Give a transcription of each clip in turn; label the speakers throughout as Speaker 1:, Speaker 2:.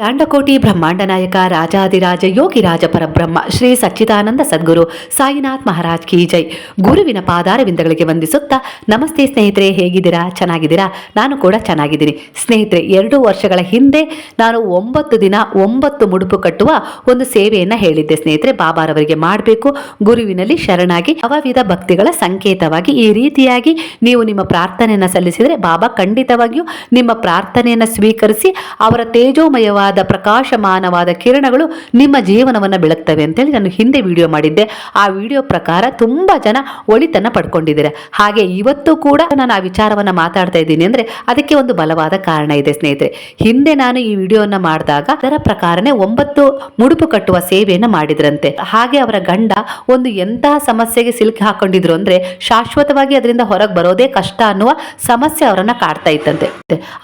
Speaker 1: ಲಾಂಡಕೋಟಿ ಬ್ರಹ್ಮಾಂಡ ನಾಯಕ ರಾಜಾದಿರಾಜ ಯೋಗಿರಾಜ ಪರಬ್ರಹ್ಮ, ಶ್ರೀ ಸಚ್ಚಿದಾನಂದ ಸದ್ಗುರು, ಸಾಯಿನಾಥ್ ಮಹಾರಾಜ್ ಕಿ ಜೈ. ಗುರುವಿನ ಪಾದಾರವಿಂದಗಳಿಗೆ ವಂದಿಸುತ್ತಾ, ನಮಸ್ತೆ ಸ್ನೇಹಿತರೆ, ಹೇಗಿದ್ದೀರಾ? ಚೆನ್ನಾಗಿದ್ದೀರಾ? ನಾನು ಕೂಡ ಚೆನ್ನಾಗಿದ್ದೀನಿ. ಸ್ನೇಹಿತರೆ, ಎರಡು ವರ್ಷಗಳ ಹಿಂದೆ ನಾನು ಒಂಬತ್ತು ದಿನ ಒಂಬತ್ತು ಮುಡುಪು ಕಟ್ಟುವ ಒಂದು ಸೇವೆಯನ್ನು ಹೇಳಿದ್ದೆ. ಸ್ನೇಹಿತರೆ, ಬಾಬಾರವರಿಗೆ ಮಾಡಬೇಕು. ಗುರುವಿನಲ್ಲಿ ಶರಣಾಗಿ ಅವವಿಧ ಭಕ್ತಿಗಳ ಸಂಕೇತವಾಗಿ ಈ ರೀತಿಯಾಗಿ ನೀವು ನಿಮ್ಮ ಪ್ರಾರ್ಥನೆಯನ್ನು ಸಲ್ಲಿಸಿದರೆ, ಬಾಬಾ ಖಂಡಿತವಾಗಿಯೂ ನಿಮ್ಮ ಪ್ರಾರ್ಥನೆಯನ್ನು ಸ್ವೀಕರಿಸಿ ಅವರ ತೇಜೋಮಯವಾದ ಪ್ರಕಾಶಮಾನವಾದ ಕಿರಣಗಳು ನಿಮ್ಮ ಜೀವನವನ್ನು ಬೆಳಗ್ತವೆ ಅಂತೇಳಿ ನಾನು ಹಿಂದೆ ವಿಡಿಯೋ ಮಾಡಿದ್ದೆ. ಆ ವಿಡಿಯೋ ಪ್ರಕಾರ ತುಂಬ ಜನ ಒಳಿತನ್ನು ಪಡ್ಕೊಂಡಿದ್ದಾರೆ. ಹಾಗೆ ಇವತ್ತು ಕೂಡ ನಾನು ಆ ವಿಚಾರವನ್ನು ಮಾತಾಡ್ತಾ ಇದ್ದೀನಿ ಅಂದರೆ ಅದಕ್ಕೆ ಒಂದು ಬಲವಾದ ಕಾರಣ ಇದೆ ಸ್ನೇಹಿತರೆ. ಹಿಂದೆ ನಾನು ಈ ವಿಡಿಯೋವನ್ನು ಮಾಡಿದಾಗ ಅದರ ಪ್ರಕಾರನೇ ಒಂಬತ್ತು ಮುಡುಪು ಕಟ್ಟುವ ಸೇವೆಯನ್ನು ಮಾಡಿದ್ರಂತೆ. ಹಾಗೆ ಅವರ ಗಂಡ ಒಂದು ಎಂತಹ ಸಮಸ್ಯೆಗೆ ಸಿಲುಕಿ ಹಾಕೊಂಡಿದ್ರು ಅಂದರೆ ಶಾಶ್ವತವಾಗಿ ಅದರಿಂದ ಹೊರಗೆ ಬರೋದೇ ಕಷ್ಟ ಅನ್ನುವ ಸಮಸ್ಯೆ ಅವರನ್ನು ಕಾಡ್ತಾ ಇತ್ತಂತೆ.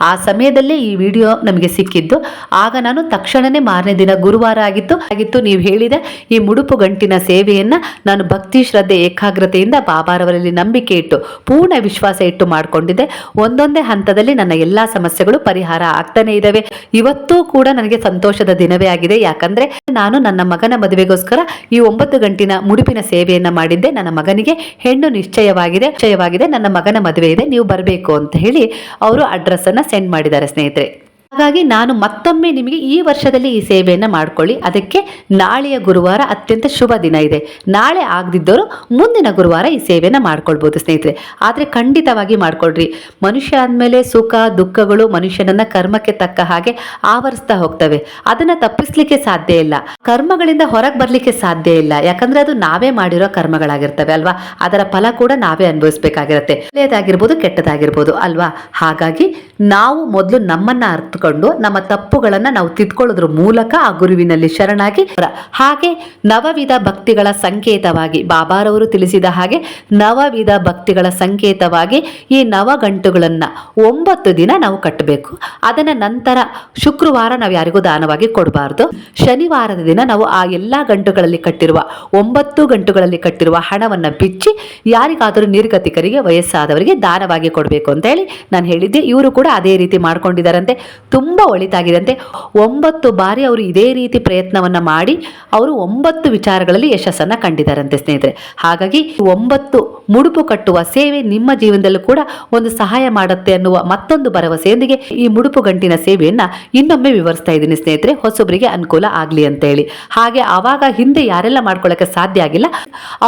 Speaker 1: ಆ ಸಮಯದಲ್ಲೇ ಈ ವಿಡಿಯೋ ನಮಗೆ ಸಿಕ್ಕಿದ್ದು. ಆಗ ನಾನು ತಕ್ಷಣನೇ ಮಾರನೇ ದಿನ ಗುರುವಾರ ಆಗಿತ್ತು. ಆಗಿತ್ತು, ನೀವು ಹೇಳಿದ ಈ ಮುಡುಪು ಗಂಟಿನ ಸೇವೆಯನ್ನ ನಾನು ಭಕ್ತಿ ಶ್ರದ್ಧೆ ಏಕಾಗ್ರತೆಯಿಂದ ಬಾಬಾರವರಲ್ಲಿ ನಂಬಿಕೆ ಇಟ್ಟು, ಪೂರ್ಣ ವಿಶ್ವಾಸ ಇಟ್ಟು ಮಾಡಿಕೊಂಡಿದ್ದೆ. ಒಂದೊಂದೇ ಹಂತದಲ್ಲಿ ನನ್ನ ಎಲ್ಲಾ ಸಮಸ್ಯೆಗಳು ಪರಿಹಾರ ಆಗ್ತಾನೆ ಇದ್ದಾವೆ ಇವತ್ತೂ ಕೂಡ ನನಗೆ ಸಂತೋಷದ ದಿನವೇ ಆಗಿದೆ. ಯಾಕಂದ್ರೆ ನಾನು ನನ್ನ ಮಗನ ಮದುವೆಗೋಸ್ಕರ ಈ ಒಂಬತ್ತು ಗಂಟಿನ ಮುಡುಪಿನ ಸೇವೆಯನ್ನ ಮಾಡಿದ್ದೆ. ನನ್ನ ಮಗನಿಗೆ ಹೆಣ್ಣು ನಿಶ್ಚಯವಾಗಿದೆ. ನಿಶ್ಚಯವಾಗಿದೆ, ನನ್ನ ಮಗನ ಮದುವೆ ಇದೆ, ನೀವು ಬರಬೇಕು ಅಂತ ಹೇಳಿ ಅವರು ಅಡ್ರೆಸ್ ಅನ್ನ ಸೆಂಡ್ ಮಾಡಿದ್ದಾರೆ ಸ್ನೇಹಿತರೆ. ಹಾಗಾಗಿ ನಾನು ಮತ್ತೊಮ್ಮೆ ನಿಮಗೆ ಈ ವರ್ಷದಲ್ಲಿ ಈ ಸೇವೆಯನ್ನು ಮಾಡ್ಕೊಳ್ಳಿ. ಅದಕ್ಕೆ ನಾಳೆಯ ಗುರುವಾರ ಅತ್ಯಂತ ಶುಭ ದಿನ ಇದೆ. ನಾಳೆ ಆಗದಿದ್ದರೂ ಮುಂದಿನ ಗುರುವಾರ ಈ ಸೇವೆಯನ್ನು ಮಾಡ್ಕೊಳ್ಬೋದು ಸ್ನೇಹಿತರೆ. ಆದರೆ ಖಂಡಿತವಾಗಿ ಮಾಡ್ಕೊಳ್ರಿ. ಮನುಷ್ಯ ಅಂದಮೇಲೆ ಸುಖ, ದುಃಖಗಳು ಮನುಷ್ಯನನ್ನ ಕರ್ಮಕ್ಕೆ ತಕ್ಕ ಹಾಗೆ ಆವರಿಸ್ತಾ ಹೋಗ್ತವೆ. ಅದನ್ನ ತಪ್ಪಿಸ್ಲಿಕ್ಕೆ ಸಾಧ್ಯ ಇಲ್ಲ. ಕರ್ಮಗಳಿಂದ ಹೊರಗೆ ಬರಲಿಕ್ಕೆ ಸಾಧ್ಯ ಇಲ್ಲ. ಯಾಕಂದ್ರೆ ಅದು ನಾವೇ ಮಾಡಿರೋ ಕರ್ಮಗಳಾಗಿರ್ತವೆ ಅಲ್ವಾ? ಅದರ ಫಲ ಕೂಡ ನಾವೇ ಅನುಭವಿಸಬೇಕಾಗಿರುತ್ತೆ. ಒಳ್ಳೆಯದಾಗಿರ್ಬೋದು ಕೆಟ್ಟದಾಗಿರ್ಬೋದು ಅಲ್ವಾ? ಹಾಗಾಗಿ ನಾವು ಮೊದಲು ನಮ್ಮನ್ನ ಅರ್ಥಕೊಂಡು ನಮ್ಮ ತಪ್ಪುಗಳನ್ನ ನಾವು ತಿದ್ಕೊಳ್ಳೋದ್ರ ಮೂಲಕ ಆ ಗುರುವಿನಲ್ಲಿ ಶರಣಾಗಿ ಹಾಗೆ ನವವಿಧ ಭಕ್ತಿಗಳ ಸಂಕೇತವಾಗಿ ಬಾಬಾರವರು ತಿಳಿಸಿದ ಹಾಗೆ ನವವಿಧ ಭಕ್ತಿಗಳ ಸಂಕೇತವಾಗಿ ಈ ನವಗಂಟುಗಳನ್ನ ಒಂಬತ್ತು ದಿನ ನಾವು ಕಟ್ಟಬೇಕು. ಅದನ್ನ ನಂತರ ಶುಕ್ರವಾರ ನಾವು ಯಾರಿಗೂ ದಾನವಾಗಿ ಕೊಡಬಾರ್ದು. ಶನಿವಾರದ ದಿನ ನಾವು ಆ ಎಲ್ಲಾ ಗಂಟುಗಳಲ್ಲಿ ಕಟ್ಟಿರುವ, ಒಂಬತ್ತು ಗಂಟುಗಳಲ್ಲಿ ಕಟ್ಟಿರುವ ಹಣವನ್ನು ಬಿಚ್ಚಿ ಯಾರಿಗಾದರೂ ನಿರ್ಗತಿಕರಿಗೆ, ವಯಸ್ಸಾದವರಿಗೆ ದಾನವಾಗಿ ಕೊಡಬೇಕು ಅಂತ ಹೇಳಿ ನಾನು ಹೇಳಿದ್ದೆ. ಇವರು ಕೂಡ ಅದೇ ರೀತಿ ಮಾಡ್ಕೊಂಡಿದ್ದಾರಂತೆ ತುಂಬಾ ಒಳಿತಾಗಿದಂತೆ ಒಂಬತ್ತು ಬಾರಿ ಅವರು ಇದೇ ರೀತಿ ಪ್ರಯತ್ನವನ್ನು ಮಾಡಿ ಅವರು ಒಂಬತ್ತು ವಿಚಾರಗಳಲ್ಲಿ ಯಶಸ್ಸನ್ನು ಕಂಡಿದ್ದಾರಂತೆ ಸ್ನೇಹಿತರೆ. ಹಾಗಾಗಿ ಒಂಬತ್ತು ಮುಡುಪು ಕಟ್ಟುವ ಸೇವೆ ನಿಮ್ಮ ಜೀವನದಲ್ಲೂ ಕೂಡ ಒಂದು ಸಹಾಯ ಮಾಡುತ್ತೆ ಅನ್ನುವ ಮತ್ತೊಂದು ಭರವಸೆಯೊಂದಿಗೆ ಈ ಮುಡುಪು ಗಂಟಿನ ಸೇವೆಯನ್ನು ಇನ್ನೊಮ್ಮೆ ವಿವರಿಸ್ತಾ ಇದ್ದೀನಿ ಸ್ನೇಹಿತರೆ. ಹೊಸೊಬ್ಬರಿಗೆ ಅನುಕೂಲ ಆಗಲಿ ಅಂತ ಹೇಳಿ ಹಾಗೆ ಆವಾಗ ಹಿಂದೆ ಯಾರೆಲ್ಲ ಮಾಡ್ಕೊಳ್ಳೋಕೆ ಸಾಧ್ಯ ಆಗಿಲ್ಲ,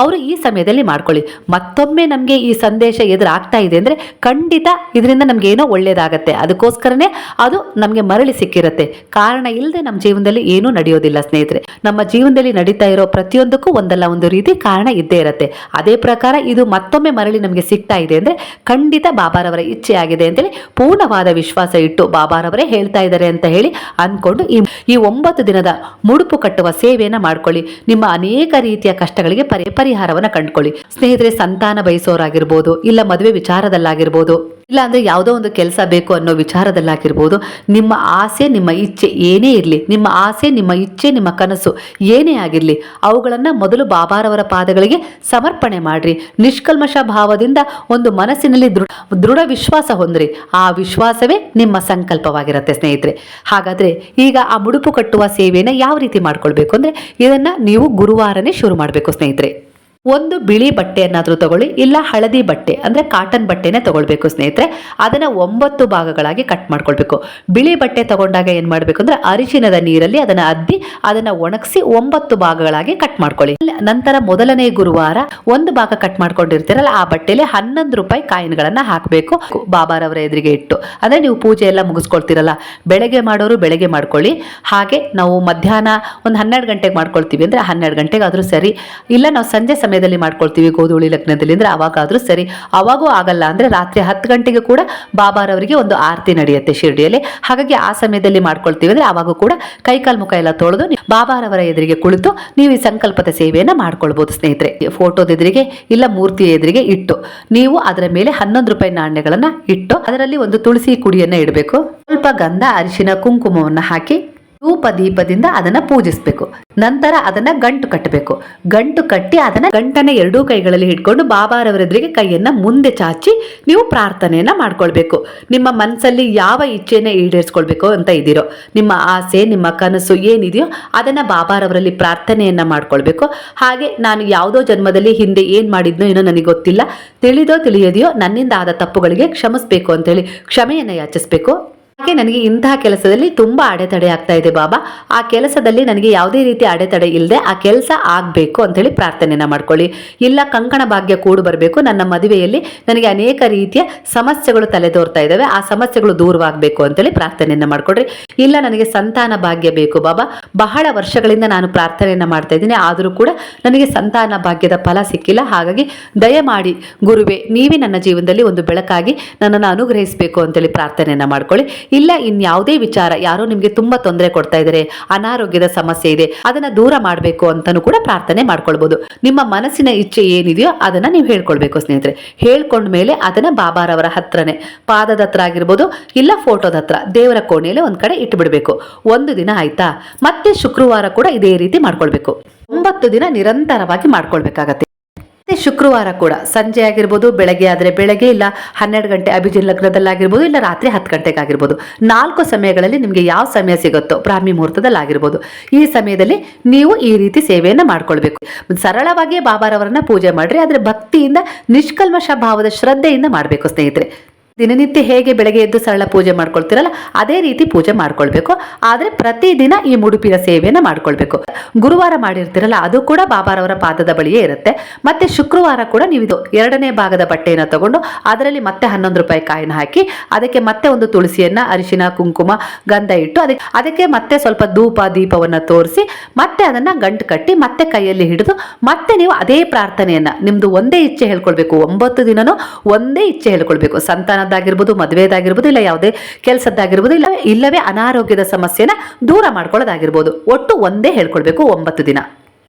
Speaker 1: ಅವರು ಈ ಸಮಯದಲ್ಲಿ ಮಾಡ್ಕೊಳ್ಳಿ. ಮತ್ತೊಮ್ಮೆ ನಮಗೆ ಈ ಸಂದೇಶ ಎದುರಾಗ್ತಾ ಇದೆ ಅಂದರೆ ಖಂಡಿತ ಇದರಿಂದ ನಮಗೇನೋ ಒಳ್ಳೆಯದಾಗತ್ತೆ ಅದಕ್ಕೋಸ್ಕರನೇ ಅದು ನಮಗೆ ಮರಳಿ ಸಿಕ್ಕಿರುತ್ತೆ. ಕಾರಣ ಇಲ್ಲದೆ ನಮ್ಮ ಜೀವನದಲ್ಲಿ ಏನೂ ನಡೆಯೋದಿಲ್ಲ ಸ್ನೇಹಿತರೆ. ನಮ್ಮ ಜೀವನದಲ್ಲಿ ನಡೀತಾ ಇರೋ ಪ್ರತಿಯೊಂದಕ್ಕೂ ಒಂದಲ್ಲ ಒಂದು ರೀತಿ ಕಾರಣ ಇದ್ದೇ ಇರುತ್ತೆ. ಅದೇ ಪ್ರಕಾರ ಇದು ಮತ್ತೊಮ್ಮೆ ಮರಳಿ ನಮಗೆ ಸಿಗ್ತಾ ಇದೆ ಅಂದರೆ ಖಂಡಿತ ಬಾಬಾರವರ ಇಚ್ಛೆ ಆಗಿದೆ ಅಂತೇಳಿ ಪೂರ್ಣವಾದ ವಿಶ್ವಾಸ ಇಟ್ಟು ಬಾಬಾರವರೇ ಹೇಳ್ತಾ ಇದ್ದಾರೆ ಅಂತ ಹೇಳಿ ಅಂದ್ಕೊಂಡು ಈ ಈ ಒಂಬತ್ತು ದಿನದ ಮುಡುಪು ಕಟ್ಟುವ ಸೇವೆಯನ್ನು ಮಾಡ್ಕೊಳ್ಳಿ. ನಿಮ್ಮ ಅನೇಕ ರೀತಿಯ ಕಷ್ಟಗಳಿಗೆ ಪರಿ, ಪರಿಹಾರವನ್ನ ಕಂಡುಕೊಳ್ಳಿ. ಸ್ನೇಹಿತರೆ, ಸಂತಾನ ಬಯಸೋರಾಗಿರ್ಬೋದು, ಇಲ್ಲ ಮದುವೆ ವಿಚಾರದಲ್ಲಾಗಿರ್ಬೋದು ಇಲ್ಲ ಅಂದ್ರೆ ಯಾವುದೋ ಒಂದು ಕೆಲಸ ಬೇಕು ಅನ್ನೋ ವಿಚಾರದಲ್ಲಾಗಿರ್ಬೋದು ನಿಮ್ಮ ಆಸೆ, ನಿಮ್ಮ ಇಚ್ಛೆ ಏನೇ ಇರಲಿ, ನಿಮ್ಮ ಆಸೆ, ನಿಮ್ಮ ಇಚ್ಛೆ, ನಿಮ್ಮ ಕನಸು ಏನೇ ಆಗಿರಲಿ, ಅವುಗಳನ್ನು ಮೊದಲು ಬಾಬಾರವರ ಪಾದಗಳಿಗೆ ಸಮರ್ಪಣೆ ಮಾಡ್ರಿ. ನಿಷ್ಕಲ್ಮಶ ಭಾವದಿಂದ ಒಂದು ಮನಸ್ಸಿನಲ್ಲಿ ದೃಢ ದೃಢ ವಿಶ್ವಾಸ ಹೊಂದ್ರಿ. ಆ ವಿಶ್ವಾಸವೇ ನಿಮ್ಮ ಸಂಕಲ್ಪವಾಗಿರುತ್ತೆ ಸ್ನೇಹಿತರೆ. ಹಾಗಾದ್ರೆ ಈಗ ಆ ಮುಡುಪು ಕಟ್ಟುವ ಸೇವೆಯನ್ನು ಯಾವ ರೀತಿ ಮಾಡ್ಕೊಳ್ಬೇಕು ಅಂದ್ರೆ ಇದನ್ನ ನೀವು ಗುರುವಾರನೇ ಶುರು ಮಾಡಬೇಕು ಸ್ನೇಹಿತರೆ. ಒಂದು ಬಿಳಿ ಬಟ್ಟೆಯನ್ನಾದರೂ ತಗೊಳ್ಳಿ, ಇಲ್ಲ ಹಳದಿ ಬಟ್ಟೆ, ಅಂದರೆ ಕಾಟನ್ ಬಟ್ಟೆನೇ ತಗೊಳ್ಬೇಕು ಸ್ನೇಹಿತರೆ. ಅದನ್ನು ಒಂಬತ್ತು ಭಾಗಗಳಾಗಿ ಕಟ್ ಮಾಡ್ಕೊಳ್ಬೇಕು. ಬಿಳಿ ಬಟ್ಟೆ ತಗೊಂಡಾಗ ಏನು ಮಾಡಬೇಕು ಅಂದರೆ ಅರಿಶಿನದ ನೀರಲ್ಲಿ ಅದನ್ನು ಅದ್ದಿ, ಅದನ್ನು ಒಣಗಿಸಿ ಒಂಬತ್ತು ಭಾಗಗಳಾಗಿ ಕಟ್ ಮಾಡ್ಕೊಳ್ಳಿ. ನಂತರ ಮೊದಲನೇ ಗುರುವಾರ ಒಂದು ಭಾಗ ಕಟ್ ಮಾಡ್ಕೊಂಡಿರ್ತೀರಲ್ಲ, ಆ ಬಟ್ಟೆಯಲ್ಲಿ ಹನ್ನೊಂದು ರೂಪಾಯಿ ಕಾಯಿನ್ಗಳನ್ನು ಹಾಕಬೇಕು. ಬಾಬಾರವರ ಎದುರಿಗೆ ಇಟ್ಟು. ಅಂದರೆ ನೀವು ಪೂಜೆ ಎಲ್ಲ ಮುಗಿಸ್ಕೊಳ್ತೀರಲ್ಲ, ಬೆಳಗ್ಗೆ ಮಾಡೋರು ಬೆಳಗ್ಗೆ ಮಾಡ್ಕೊಳ್ಳಿ. ಹಾಗೆ ನಾವು ಮಧ್ಯಾಹ್ನ ಒಂದು ಹನ್ನೆರಡು ಗಂಟೆಗೆ ಮಾಡ್ಕೊಳ್ತೀವಿ ಅಂದರೆ ಹನ್ನೆರಡು ಗಂಟೆಗೆ ಆದರೂ ಸರಿ. ಇಲ್ಲ, ನಾವು ಸಂಜೆ ಸಮಯದಲ್ಲಿ ಮಾಡ್ಕೊಳ್ತೀವಿ ಗೋಧೂಳಿ ಲಗ್ನದಲ್ಲಿ ಅಂದರೆ ಅವಾಗಾದರೂ ಸರಿ. ಅವಾಗೂ ಆಗಲ್ಲ ಅಂದರೆ ರಾತ್ರಿ ಹತ್ತು ಗಂಟೆಗೆ ಕೂಡ ಬಾಬಾರವರಿಗೆ ಒಂದು ಆರತಿ ನಡೆಯುತ್ತೆ ಶಿರ್ಡಿಯಲ್ಲಿ. ಹಾಗಾಗಿ ಆ ಸಮಯದಲ್ಲಿ ಮಾಡ್ಕೊಳ್ತೀವಿ ಅಂದರೆ ಅವಾಗ ಕೂಡ ಕೈಕಾಲು ಮುಖ ಎಲ್ಲ ತೊಳೆದು ಬಾಬಾರವರ ಎದುರಿಗೆ ಕುಳಿತು ನೀವು ಈ ಸಂಕಲ್ಪದ ಸೇವೆಯನ್ನು ಮಾಡ್ಕೊಳ್ಬೋದು ಸ್ನೇಹಿತರೆ. ಫೋಟೋದ ಎದುರಿಗೆ ಇಲ್ಲ ಮೂರ್ತಿಯ ಎದುರಿಗೆ ಇಟ್ಟು. ನೀವು ಅದರ ಮೇಲೆ ಹನ್ನೊಂದು ರೂಪಾಯಿ ನಾಣ್ಯಗಳನ್ನು ಇಟ್ಟು ಅದರಲ್ಲಿ ಒಂದು ತುಳಸಿ ಕುಡಿಯನ್ನು ಇಡಬೇಕು. ಸ್ವಲ್ಪ ಗಂಧ, ಅರಿಶಿನ, ಕುಂಕುಮವನ್ನು ಹಾಕಿ ಧೂಪ ದೀಪದಿಂದ ಅದನ್ನ ಪೂಜಿಸಬೇಕು. ನಂತರ ಅದನ್ನ ಗಂಟು ಕಟ್ಟಬೇಕು. ಗಂಟು ಕಟ್ಟಿ ಅದನ್ನ ಗಂಟನ ಎರಡೂ ಕೈಗಳಲ್ಲಿ ಹಿಡ್ಕೊಂಡು ಬಾಬಾರವರೆದ್ರಿಗೆ ಕೈಯನ್ನ ಮುಂದೆ ಚಾಚಿ ನೀವು ಪ್ರಾರ್ಥನೆಯನ್ನ ಮಾಡ್ಕೊಳ್ಬೇಕು. ನಿಮ್ಮ ಮನಸ್ಸಲ್ಲಿ ಯಾವ ಇಚ್ಛೆನ ಈಡೇರಿಸ್ಕೊಳ್ಬೇಕು ಅಂತ ಇದ್ದೀರೋ, ನಿಮ್ಮ ಆಸೆ, ನಿಮ್ಮ ಕನಸು ಏನಿದೆಯೋ ಅದನ್ನ ಬಾಬಾರವರಲ್ಲಿ ಪ್ರಾರ್ಥನೆಯನ್ನ ಮಾಡ್ಕೊಳ್ಬೇಕು. ಹಾಗೆ ನಾನು ಯಾವುದೋ ಜನ್ಮದಲ್ಲಿ ಹಿಂದೆ ಏನ್ ಮಾಡಿದ್ನೋ ಏನೋ ನನಗೆ ಗೊತ್ತಿಲ್ಲ. ತಿಳಿದೋ ತಿಳಿಯದೆಯೋ ನನ್ನಿಂದ ಆದ ತಪ್ಪುಗಳಿಗೆ ಕ್ಷಮಿಸ್ಬೇಕು ಅಂತೇಳಿ ಕ್ಷಮೆಯನ್ನ ಯಾಚಿಸ್ಬೇಕು. ಹಾಗೆ ನನಗೆ ಇಂತಹ ಕೆಲಸದಲ್ಲಿ ತುಂಬಾ ಅಡೆತಡೆ ಆಗ್ತಾ ಇದೆ ಬಾಬಾ. ಆ ಕೆಲಸದಲ್ಲಿ ನನಗೆ ಯಾವುದೇ ರೀತಿ ಅಡೆತಡೆ ಇಲ್ಲದೆ ಆ ಕೆಲಸ ಆಗಬೇಕು ಅಂತೇಳಿ ಪ್ರಾರ್ಥನೆಯನ್ನ ಮಾಡ್ಕೊಳ್ಳಿ. ಇಲ್ಲ ಕಂಕಣ ಭಾಗ್ಯ ಕೂಡು ಬರಬೇಕು, ನನ್ನ ಮದುವೆಯಲ್ಲಿ ನನಗೆ ಅನೇಕ ರೀತಿಯ ಸಮಸ್ಯೆಗಳು ತಲೆದೋರ್ತಾ ಇದ್ದಾವೆ, ಆ ಸಮಸ್ಯೆಗಳು ದೂರವಾಗಬೇಕು ಅಂತೇಳಿ ಪ್ರಾರ್ಥನೆಯನ್ನ ಮಾಡ್ಕೊಡ್ರಿ. ಇಲ್ಲ ನನಗೆ ಸಂತಾನ ಭಾಗ್ಯ ಬೇಕು ಬಾಬಾ. ಬಹಳ ವರ್ಷಗಳಿಂದ ನಾನು ಪ್ರಾರ್ಥನೆಯನ್ನ ಮಾಡ್ತಾ ಇದ್ದೀನಿ, ಆದರೂ ಕೂಡ ನನಗೆ ಸಂತಾನ ಭಾಗ್ಯದ ಫಲ ಸಿಕ್ಕಿಲ್ಲ. ಹಾಗಾಗಿ ದಯಮಾಡಿ ಗುರುವೆ, ನೀವೇ ನನ್ನ ಜೀವನದಲ್ಲಿ ಒಂದು ಬೆಳಕಾಗಿ ನನ್ನನ್ನು ಅನುಗ್ರಹಿಸಬೇಕು ಅಂತೇಳಿ ಪ್ರಾರ್ಥನೆಯನ್ನ ಮಾಡ್ಕೊಳ್ಳಿ. ಇಲ್ಲ ಇನ್ಯಾವುದೇ ವಿಚಾರ, ಯಾರೋ ನಿಮಗೆ ತುಂಬಾ ತೊಂದರೆ ಕೊಡ್ತಾ ಇದ್ದಾರೆ ಅನಾರೋಗ್ಯದ ಸಮಸ್ಯೆ ಇದೆ, ಅದನ್ನ ದೂರ ಮಾಡಬೇಕು ಅಂತಾನೂ ಕೂಡ ಪ್ರಾರ್ಥನೆ ಮಾಡ್ಕೊಳ್ಬಹುದು ನಿಮ್ಮ ಮನಸ್ಸಿನ ಇಚ್ಛೆ ಏನಿದೆಯೋ ಅದನ್ನ ನೀವು ಹೇಳ್ಕೊಳ್ಬೇಕು ಸ್ನೇಹಿತರೆ. ಹೇಳ್ಕೊಂಡ ಮೇಲೆ ಅದನ್ನ ಬಾಬಾರವರ ಹತ್ರನೇ, ಪಾದದ ಹತ್ರ ಆಗಿರ್ಬೋದು, ಇಲ್ಲ ಫೋಟೋದ ಹತ್ರ, ದೇವರ ಕೋಣೆಯಲ್ಲಿ ಒಂದ್ ಕಡೆ ಇಟ್ಬಿಡ್ಬೇಕು. ಒಂದು ದಿನ ಆಯ್ತಾ? ಮತ್ತೆ ಶುಕ್ರವಾರ ಕೂಡ ಇದೇ ರೀತಿ ಮಾಡ್ಕೊಳ್ಬೇಕು. ಒಂಬತ್ತು ದಿನ ನಿರಂತರವಾಗಿ ಮಾಡ್ಕೊಳ್ಬೇಕಾಗತ್ತೆ. ಶುಕ್ರವಾರ ಕೂಡ. ಸಂಜೆ ಆಗಿರ್ಬೋದು, ಬೆಳಗ್ಗೆ ಆದರೆ ಬೆಳಗ್ಗೆ ಇಲ್ಲ, ಹನ್ನೆರಡು ಗಂಟೆ ಅಭಿಜಿನ್ ಲಗ್ನದಲ್ಲಾಗಿರ್ಬೋದು, ಇಲ್ಲ ರಾತ್ರಿ ಹತ್ತು ಗಂಟೆಗಾಗಿರ್ಬೋದು. ನಾಲ್ಕು ಸಮಯಗಳಲ್ಲಿ ನಿಮಗೆ ಯಾವ ಸಮಯ ಸಿಗುತ್ತೋ, ಬ್ರಾಹ್ಮಿ ಮುಹೂರ್ತದಲ್ಲಿ ಆಗಿರ್ಬೋದು ಈ ಸಮಯದಲ್ಲಿ ನೀವು ಈ ರೀತಿ ಸೇವೆಯನ್ನು ಮಾಡ್ಕೊಳ್ಬೇಕು. ಸರಳವಾಗಿ ಬಾಬಾರವರನ್ನ ಪೂಜೆ ಮಾಡ್ರಿ, ಆದರೆ ಭಕ್ತಿಯಿಂದ ನಿಷ್ಕಲ್ಮಶ ಭಾವದ ಶ್ರದ್ಧೆಯಿಂದ ಮಾಡಬೇಕು ಸ್ನೇಹಿತರೆ. ದಿನನಿತ್ಯ ಹೇಗೆ ಬೆಳಗ್ಗೆ ಎದ್ದು ಸರಳ ಪೂಜೆ ಮಾಡ್ಕೊಳ್ತೀರಲ್ಲ, ಅದೇ ರೀತಿ ಪೂಜೆ ಮಾಡ್ಕೊಳ್ಬೇಕು. ಆದರೆ ಪ್ರತಿದಿನ ಈ ಮುಡುಪಿನ ಸೇವೆಯನ್ನು ಮಾಡ್ಕೊಳ್ಬೇಕು. ಗುರುವಾರ ಮಾಡಿರ್ತೀರಲ್ಲ, ಅದು ಕೂಡ ಬಾಬಾರವರ ಪಾದದ ಬಳಿಯೇ ಇರುತ್ತೆ. ಮತ್ತೆ ಶುಕ್ರವಾರ ಕೂಡ ನೀವು ಎರಡನೇ ಭಾಗದ ಬಟ್ಟೆಯನ್ನು ತಗೊಂಡು ಅದರಲ್ಲಿ ಮತ್ತೆ ಹನ್ನೊಂದು ರೂಪಾಯಿ ಕಾಯಿನ ಹಾಕಿ, ಅದಕ್ಕೆ ಮತ್ತೆ ಒಂದು ತುಳಸಿಯನ್ನ, ಅರಿಶಿನ, ಕುಂಕುಮ, ಗಂಧ ಇಟ್ಟು ಅದಕ್ಕೆ ಅದಕ್ಕೆ ಮತ್ತೆ ಸ್ವಲ್ಪ ಧೂಪ, ದೀಪವನ್ನ ತೋರಿಸಿ, ಮತ್ತೆ ಅದನ್ನ ಗಂಟು ಕಟ್ಟಿ ಮತ್ತೆ ಕೈಯಲ್ಲಿ ಹಿಡಿದು ಮತ್ತೆ ನೀವು ಅದೇ ಪ್ರಾರ್ಥನೆಯನ್ನ, ನಿಮ್ದು ಒಂದೇ ಇಚ್ಛೆ ಹೇಳ್ಕೊಳ್ಬೇಕು. ಒಂಬತ್ತು ದಿನನೂ ಒಂದೇ ಇಚ್ಛೆ ಹೇಳ್ಕೊಳ್ಬೇಕು. ಸಂತಾನದ್ದಾಗಿರ್ಬೋದು ಮದುವೆದಾಗಿರ್ಬೋದು, ಇಲ್ಲ ಯಾವುದೇ ಕೆಲಸದ್ದಾಗಿರ್ಬೋದು, ಇಲ್ಲ ಇಲ್ಲವೇ ಅನಾರೋಗ್ಯದ ಸಮಸ್ಯೆನ ದೂರ ಮಾಡ್ಕೊಳ್ಳೋದಾಗಿರ್ಬೋದು. ಒಟ್ಟು ಒಂದೇ ಹೇಳ್ಕೊಳ್ಬೇಕು ಒಂಬತ್ತು ದಿನ.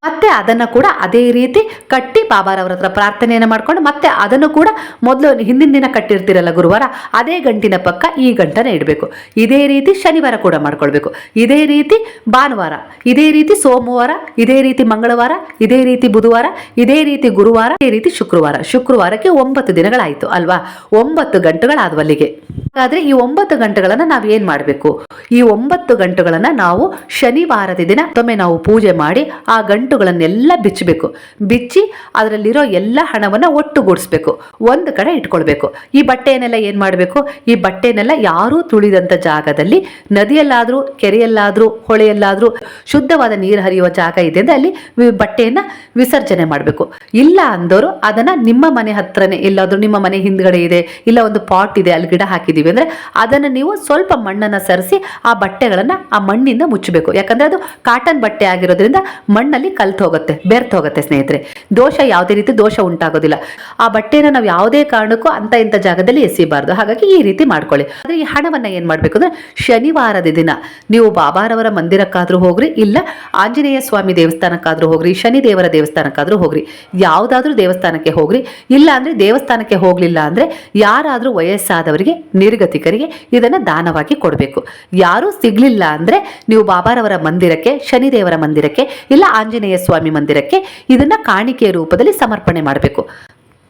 Speaker 1: ಮತ್ತೆ ಅದನ್ನ ಕೂಡ ಅದೇ ರೀತಿ ಕಟ್ಟಿ ಬಾಬಾರವರ ಹತ್ರ ಪ್ರಾರ್ಥನೆಯನ್ನು ಮಾಡ್ಕೊಂಡು ಮತ್ತೆ ಅದನ್ನು ಕೂಡ ಮೊದಲು ಹಿಂದಿನ ದಿನ ಕಟ್ಟಿರ್ತೀರಲ್ಲ ಗುರುವಾರ, ಅದೇ ಗಂಟಿನ ಪಕ್ಕ ಈ ಗಂಟನ ಇಡಬೇಕು. ಇದೇ ರೀತಿ ಶನಿವಾರ ಕೂಡ ಮಾಡ್ಕೊಳ್ಬೇಕು. ಇದೇ ರೀತಿ ಭಾನುವಾರ, ಇದೇ ರೀತಿ ಸೋಮವಾರ, ಇದೇ ರೀತಿ ಮಂಗಳವಾರ, ಇದೇ ರೀತಿ ಬುಧವಾರ, ಇದೇ ರೀತಿ ಗುರುವಾರ, ಇದೇ ರೀತಿ ಶುಕ್ರವಾರ. ಶುಕ್ರವಾರಕ್ಕೆ ಒಂಬತ್ತು ದಿನಗಳಾಯಿತು, ಅಲ್ವಾ? ಒಂಬತ್ತು ಗಂಟೆಗಳಾದವಲ್ಲಿಗೆ. ಹಾಗಾದ್ರೆ ಈ ಒಂಬತ್ತು ಗಂಟೆಗಳನ್ನ ನಾವು ಏನ್ ಮಾಡಬೇಕು? ಈ ಒಂಬತ್ತು ಗಂಟೆಗಳನ್ನ ನಾವು ಶನಿವಾರದ ದಿನ ಮತ್ತೊಮ್ಮೆ ನಾವು ಪೂಜೆ ಮಾಡಿ ಆ ಗಂಟುಗಳನ್ನೆಲ್ಲ ಬಿಚ್ಚಬೇಕು. ಬಿಚ್ಚಿ ಅದರಲ್ಲಿರೋ ಎಲ್ಲ ಹಣವನ್ನ ಒಟ್ಟುಗೂಡಿಸ್ಬೇಕು. ಒಂದು ಕಡೆ ಇಟ್ಕೊಳ್ಬೇಕು. ಈ ಬಟ್ಟೆಯನ್ನೆಲ್ಲ ಏನು ಮಾಡಬೇಕು? ಈ ಬಟ್ಟೆನೆಲ್ಲ ಯಾರೂ ತುಳಿದಂಥ ಜಾಗದಲ್ಲಿ ನದಿಯಲ್ಲಾದರೂ, ಕೆರೆಯಲ್ಲಾದರೂ, ಹೊಳೆಯಲ್ಲಾದರೂ ಶುದ್ಧವಾದ ನೀರು ಹರಿಯುವ ಜಾಗ ಇದೆ ಅಂದರೆ ಅಲ್ಲಿ ಬಟ್ಟೆಯನ್ನು ಬಟ್ಟೆಯನ್ನ ವಿಸರ್ಜನೆ ಮಾಡಬೇಕು. ಇಲ್ಲ ಅಂದವರು ಅದನ್ನು ನಿಮ್ಮ ಮನೆ ಹತ್ರನೇ, ಇಲ್ಲಾದರೂ ನಿಮ್ಮ ಮನೆ ಹಿಂದ್ಗಡೆ ಇದೆ, ಇಲ್ಲ ಒಂದು ಪಾಟ್ ಇದೆ, ಅಲ್ಲಿ ಗಿಡ ಹಾಕಿದ್ದೀವಿ ಅಂದರೆ ಅದನ್ನು ನೀವು ಸ್ವಲ್ಪ ಮಣ್ಣನ್ನು ಸರಿಸಿ ಆ ಬಟ್ಟೆಗಳನ್ನ ಆ ಮಣ್ಣಿಂದ ಮುಚ್ಚಬೇಕು. ಯಾಕಂದ್ರೆ ಅದು ಕಾಟನ್ ಬಟ್ಟೆ ಆಗಿರೋದ್ರಿಂದ ಮಣ್ಣಲ್ಲಿ ಕಲ್ತು ಹೋಗುತ್ತೆ, ಬೆರ್ತ್ ಹೋಗುತ್ತೆ ಸ್ನೇಹಿತರೆ. ದೋಷ ಯಾವುದೇ ರೀತಿ ದೋಷ ಉಂಟಾಗೋದಿಲ್ಲ. ಆ ಬಟ್ಟೆನ ನಾವು ಯಾವುದೇ ಕಾರಣಕ್ಕೂ ಅಂತ ಇಂಥ ಜಾಗದಲ್ಲಿ ಎಸಿಬಾರ್ದು ಹಾಗಾಗಿ ಈ ರೀತಿ ಮಾಡ್ಕೊಳ್ಳಿ. ಆದರೆ ಈ ಹಣವನ್ನ ಏನು ಮಾಡಬೇಕು ಅಂದರೆ ಶನಿವಾರದ ದಿನ ನೀವು ಬಾಬಾರವರ ಮಂದಿರಕ್ಕಾದರೂ ಹೋಗ್ರಿ, ಇಲ್ಲ ಆಂಜನೇಯ ಸ್ವಾಮಿ ದೇವಸ್ಥಾನಕ್ಕಾದರೂ ಹೋಗ್ರಿ ಶನಿ ದೇವರ ದೇವಸ್ಥಾನಕ್ಕಾದರೂ ಹೋಗ್ರಿ, ಯಾವುದಾದ್ರೂ ದೇವಸ್ಥಾನಕ್ಕೆ ಹೋಗ್ರಿ, ಇಲ್ಲ ಅಂದರೆ ದೇವಸ್ಥಾನಕ್ಕೆ ಹೋಗಲಿಲ್ಲ ಅಂದ್ರೆ ಯಾರಾದರೂ ವಯಸ್ಸಾದವರಿಗೆ, ನಿರ್ಗತಿಕರಿಗೆ ಇದನ್ನ ದಾನವಾಗಿ ಕೊಡಬೇಕು. ಯಾರೂ ಸಿಗ್ಲಿಲ್ಲ ಅಂದ್ರೆ ನೀವು ಬಾಬಾರವರ ಮಂದಿರಕ್ಕೆ, ಶನಿದೇವರ ಮಂದಿರಕ್ಕೆ, ಇಲ್ಲ ಆಂಜನೇಯ ಸ್ವಾಮಿ ಮಂದಿರಕ್ಕೆ ಇದನ್ನ ಕಾಣಿಕೆಯ ರೂಪದಲ್ಲಿ ಸಮರ್ಪಣೆ ಮಾಡಬೇಕು.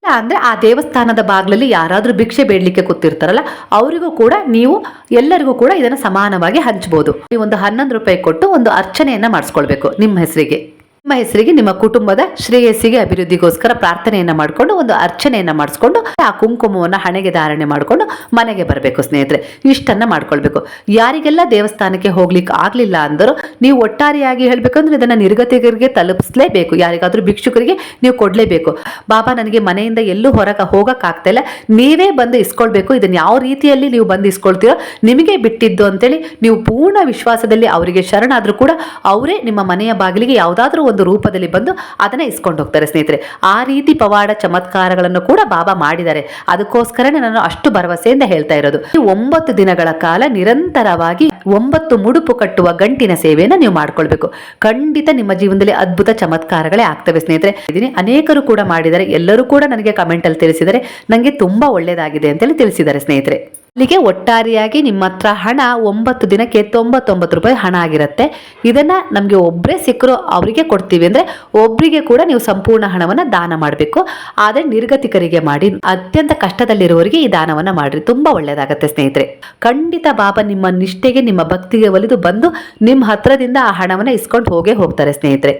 Speaker 1: ಅಂದ್ರೆ ಆ ದೇವಸ್ಥಾನದ ಬಾಗ್ಲಲ್ಲಿ ಯಾರಾದ್ರೂ ಭಿಕ್ಷೆ ಬೇಡಲಿಕ್ಕೆ ಕೂತಿರ್ತಾರಲ್ಲ, ಅವರಿಗೂ ಕೂಡ ನೀವು, ಎಲ್ಲರಿಗೂ ಕೂಡ ಇದನ್ನ ಸಮಾನವಾಗಿ ಹಂಚಬಹುದು ನೀವು ಒಂದು ಹನ್ನೊಂದು ರೂಪಾಯಿ ಕೊಟ್ಟು ಒಂದು ಅರ್ಚನೆಯನ್ನ ಮಾಡಿಸ್ಕೊಳ್ಬೇಕು ನಿಮ್ಮ ಹೆಸರಿಗೆ. ನಿಮ್ಮ ಹೆಸರಿಗೆ, ನಿಮ್ಮ ಕುಟುಂಬದ ಶ್ರೇಯಸ್ಸಿಗೆ, ಅಭಿವೃದ್ಧಿಗೋಸ್ಕರ ಪ್ರಾರ್ಥನೆಯನ್ನ ಮಾಡಿಕೊಂಡು, ಒಂದು ಅರ್ಚನೆಯನ್ನ ಮಾಡಿಸ್ಕೊಂಡು, ಆ ಕುಂಕುಮವನ್ನ ಹಣೆಗೆ ಧಾರಣೆ ಮಾಡಿಕೊಂಡು ಮನೆಗೆ ಬರಬೇಕು ಸ್ನೇಹಿತರೆ. ಇಷ್ಟನ್ನ ಮಾಡ್ಕೊಳ್ಬೇಕು. ಯಾರಿಗೆಲ್ಲ ದೇವಸ್ಥಾನಕ್ಕೆ ಹೋಗ್ಲಿಕ್ಕೆ ಆಗ್ಲಿಲ್ಲ ಅಂದರು ನೀವು ಒಟ್ಟಾರೆಯಾಗಿ ಹೇಳ್ಬೇಕಂದ್ರೆ ಇದನ್ನ ನಿರ್ಗತಿಗರಿಗೆ ತಲುಪಿಸ್ಲೇಬೇಕು. ಯಾರಿಗಾದ್ರೂ ಭಿಕ್ಷುಕರಿಗೆ ನೀವು ಕೊಡ್ಲೇಬೇಕು. ಬಾಬಾ ನನಗೆ ಮನೆಯಿಂದ ಎಲ್ಲೂ ಹೊರಗೆ ಹೋಗಕ್ಕಾಗ್ತಾ ಇಲ್ಲ. ನೀವೇ ಬಂದು ಇಸ್ಕೊಳ್ಬೇಕು. ಇದನ್ನ ಯಾವ ರೀತಿಯಲ್ಲಿ ನೀವು ಬಂದು ಇಸ್ಕೊಳ್ತೀರೋ ನಿಮಗೆ ಬಿಟ್ಟಿದ್ದು ಅಂತೇಳಿ ನೀವು ಪೂರ್ಣ ವಿಶ್ವಾಸದಲ್ಲಿ ಅವರಿಗೆ ಶರಣಾದ್ರೂ ಕೂಡ ಅವರೇ ನಿಮ್ಮ ಮನೆಯ ಬಾಗಿಲಿಗೆ ಯಾವುದಾದ್ರೂ ರೂಪದಲ್ಲಿ ಬಂದು ಅದನ್ನ ಇಸ್ಕೊಂಡು ಹೋಗ್ತಾರೆ ಸ್ನೇಹಿತರೆ. ಆ ರೀತಿ ಪವಾಡ ಚಮತ್ಕಾರಗಳನ್ನು ಕೂಡ ಬಾಬಾ ಮಾಡಿದ್ದಾರೆ. ಅದಕ್ಕೋಸ್ಕರನೇ ನಾನು ಅಷ್ಟು ಭರವಸೆಯಿಂದ ಹೇಳ್ತಾ ಇರೋದು. ಒಂಬತ್ತು ದಿನಗಳ ಕಾಲ ನಿರಂತರವಾಗಿ ಒಂಬತ್ತು ಮುಡುಪು ಕಟ್ಟುವ ಗಂಟಿನ ಸೇವೆಯನ್ನು ನೀವು ಮಾಡ್ಕೊಳ್ಬೇಕು. ಖಂಡಿತ ನಿಮ್ಮ ಜೀವನದಲ್ಲಿ ಅದ್ಭುತ ಚಮತ್ಕಾರಗಳೇ ಆಗ್ತವೆ ಸ್ನೇಹಿತರೆ. ಇದೀನಿ ಅನೇಕರು ಕೂಡ ಮಾಡಿದ್ದಾರೆ. ಎಲ್ಲರೂ ಕೂಡ ನನಗೆ ಕಮೆಂಟಲ್ಲಿ ತಿಳಿಸಿದರೆ ನನಗೆ ತುಂಬಾ ಒಳ್ಳೇದಾಗಿದೆ ಅಂತೇಳಿ ತಿಳಿಸಿದ್ದಾರೆ ಸ್ನೇಹಿತರೆ. ಅಲ್ಲಿಗೆ ಒಟ್ಟಾರೆಯಾಗಿ ನಿಮ್ಮ ಹತ್ರ ಹಣ ಒಂಬತ್ತು ದಿನಕ್ಕೆ ತೊಂಬತ್ತೊಂಬತ್ತು ರೂಪಾಯಿ ಹಣ ಆಗಿರುತ್ತೆ. ಇದನ್ನ ನಮಗೆ ಒಬ್ಬರೇ ಸಿಕ್ಕರು ಅವರಿಗೆ ಕೊಡ್ತೀವಿ ಅಂದರೆ ಒಬ್ಬರಿಗೆ ಕೂಡ ನೀವು ಸಂಪೂರ್ಣ ಹಣವನ್ನು ದಾನ ಮಾಡಬೇಕು. ಆದರೆ ನಿರ್ಗತಿಕರಿಗೆ ಮಾಡಿ, ಅತ್ಯಂತ ಕಷ್ಟದಲ್ಲಿರುವವರಿಗೆ ಈ ದಾನವನ್ನು ಮಾಡಿರಿ. ತುಂಬ ಒಳ್ಳೆಯದಾಗುತ್ತೆ ಸ್ನೇಹಿತರೆ. ಖಂಡಿತ ಬಾಬಾ ನಿಮ್ಮ ನಿಷ್ಠೆಗೆ, ನಿಮ್ಮ ಭಕ್ತಿಗೆ ಒಲಿದು ಬಂದು ನಿಮ್ಮ ಹತ್ರದಿಂದ ಆ ಹಣವನ್ನು ಇಸ್ಕೊಂಡು ಹೋಗೇ ಹೋಗ್ತಾರೆ ಸ್ನೇಹಿತರೆ.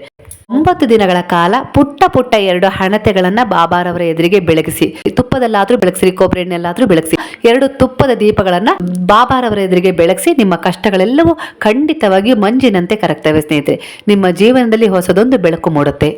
Speaker 1: ಒಂಬತ್ತು ದಿನಗಳ ಕಾಲ ಪುಟ್ಟ ಪುಟ್ಟ ಎರಡು ಹಣತೆಗಳನ್ನ ಬಾಬಾರವರ ಎದುರಿಗೆ ಬೆಳಗಿಸಿ, ತುಪ್ಪದಲ್ಲಾದ್ರೂ ಬೆಳಗಿಸಿ ಕೊಬ್ಬರಿ ಎಣ್ಣೆಲ್ಲಾದ್ರೂ ಬೆಳಗಿಸಿ, ಎರಡು ತುಪ್ಪದ ದೀಪಗಳನ್ನ ಬಾಬಾರವರ ಎದುರಿಗೆ ಬೆಳಗಿಸಿ, ನಿಮ್ಮ ಕಷ್ಟಗಳೆಲ್ಲವೂ ಖಂಡಿತವಾಗಿ ಮಂಜಿನಂತೆ ಕರಗ್ತವೆ ಸ್ನೇಹಿತರೆ. ನಿಮ್ಮ ಜೀವನದಲ್ಲಿ ಹೊಸದೊಂದು ಬೆಳಕು ಮೂಡುತ್ತೆ.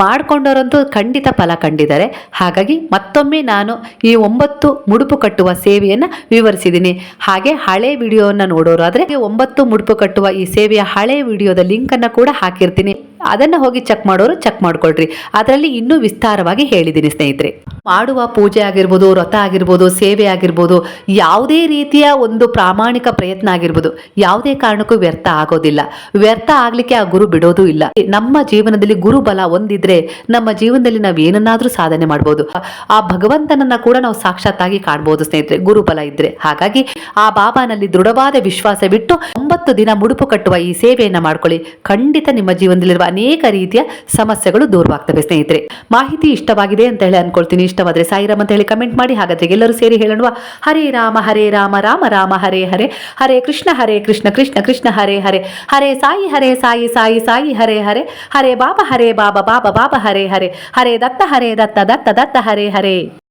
Speaker 1: ಮಾಡ್ಕೊಂಡವರಂತೂ ಖಂಡಿತ ಫಲ ಕಂಡಿದ್ದಾರೆ. ಹಾಗಾಗಿ ಮತ್ತೊಮ್ಮೆ ನಾನು ಈ ಒಂಬತ್ತು ಮುಡುಪು ಕಟ್ಟುವ ಸೇವೆಯನ್ನು ವಿವರಿಸಿದ್ದೀನಿ. ಹಾಗೆ ಹಳೆ ವಿಡಿಯೋವನ್ನು ನೋಡೋರಾದರೆ, ಒಂಬತ್ತು ಮುಡುಪು ಕಟ್ಟುವ ಈ ಸೇವೆಯ ಹಳೆ ವಿಡಿಯೋದ ಲಿಂಕನ್ನು ಕೂಡ ಹಾಕಿರ್ತೀನಿ. ಅದನ್ನು ಹೋಗಿ ಚೆಕ್ ಮಾಡೋರು ಚೆಕ್ ಮಾಡ್ಕೊಳ್ರಿ. ಅದರಲ್ಲಿ ಇನ್ನೂ ವಿಸ್ತಾರವಾಗಿ ಹೇಳಿದ್ದೀನಿ ಸ್ನೇಹಿತರೆ. ಮಾಡುವ ಪೂಜೆ ಆಗಿರ್ಬೋದು, ವ್ರತ ಆಗಿರ್ಬೋದು, ಸೇವೆ ಆಗಿರ್ಬೋದು, ಯಾವುದೇ ರೀತಿಯ ಒಂದು ಪ್ರಾಮಾಣಿಕ ಪ್ರಯತ್ನ ಆಗಿರ್ಬೋದು, ಯಾವುದೇ ಕಾರಣಕ್ಕೂ ವ್ಯರ್ಥ ಆಗೋದಿಲ್ಲ. ವ್ಯರ್ಥ ಆಗ್ಲಿಕ್ಕೆ ಆ ಗುರು ಬಿಡೋದು ಇಲ್ಲ. ನಮ್ಮ ಜೀವನದಲ್ಲಿ ಗುರು ಬಲ ಒಂದಿದ್ರೆ ನಮ್ಮ ಜೀವನದಲ್ಲಿ ನಾವು ಏನನ್ನಾದ್ರೂ ಸಾಧನೆ ಮಾಡ್ಬೋದು. ಆ ಭಗವಂತನನ್ನ ಕೂಡ ನಾವು ಸಾಕ್ಷಾತ್ತಾಗಿ ಕಾಣ್ಬೋದು ಸ್ನೇಹಿತರೆ ಗುರುಬಲ ಇದ್ರೆ. ಹಾಗಾಗಿ ಆ ಬಾಬಾನಲ್ಲಿ ದೃಢವಾದ ವಿಶ್ವಾಸ ಬಿಟ್ಟು ಒಂಬತ್ತು ದಿನ ಮುಡುಪು ಕಟ್ಟುವ ಈ ಸೇವೆಯನ್ನ ಮಾಡ್ಕೊಳ್ಳಿ. ಖಂಡಿತ ನಿಮ್ಮ ಜೀವನದಲ್ಲಿರುವ ಅನೇಕ ರೀತಿಯ ಸಮಸ್ಯೆಗಳು ದೂರವಾಗ್ತವೆ, ಸ್ನೇಹಿತರೆ. ಮಾಹಿತಿ ಇಷ್ಟವಾಗಿದೆ ಅಂತ ಹೇಳಿ ಅನ್ಕೊಳ್ತೀನಿ. ಇಷ್ಟವಾದ್ರೆ ಸಾಯಿರಾಮ್ ಅಂತ ಹೇಳಿ ಕಮೆಂಟ್ ಮಾಡಿ, ಹಾಗಾದ್ರೆ ಎಲ್ಲರೂ ಸೇರಿ ಹೇಳೋಣ ಹರೇ ರಾಮ ಹರೇ ರಾಮ ರಾಮ ರಾಮ, ಹರೇ ಹರೇ ಹರೇ ಕೃಷ್ಣ ಹರೇ ಕೃಷ್ಣ ಕೃಷ್ಣ ಕೃಷ್ಣ, ಹರೇ ಹರೇ ಹರೇ ಸಾಯಿ ಹರೇ ಸಾಯಿ ಸಾಯಿ ಸಾಯಿ, ಹರೇ ಹರೇ ಹರೇ ಬಾಬಾ ಹರೇ ಬಾಬಾ ಬಾಬಾ ಬಾಬಾ, ಹರೇ ಹರೇ ಹರೇ ದತ್ತ ಹರೇ ದತ್ತ ದತ್ತ ದತ್ತ, ಹರೇ ಹರೇ.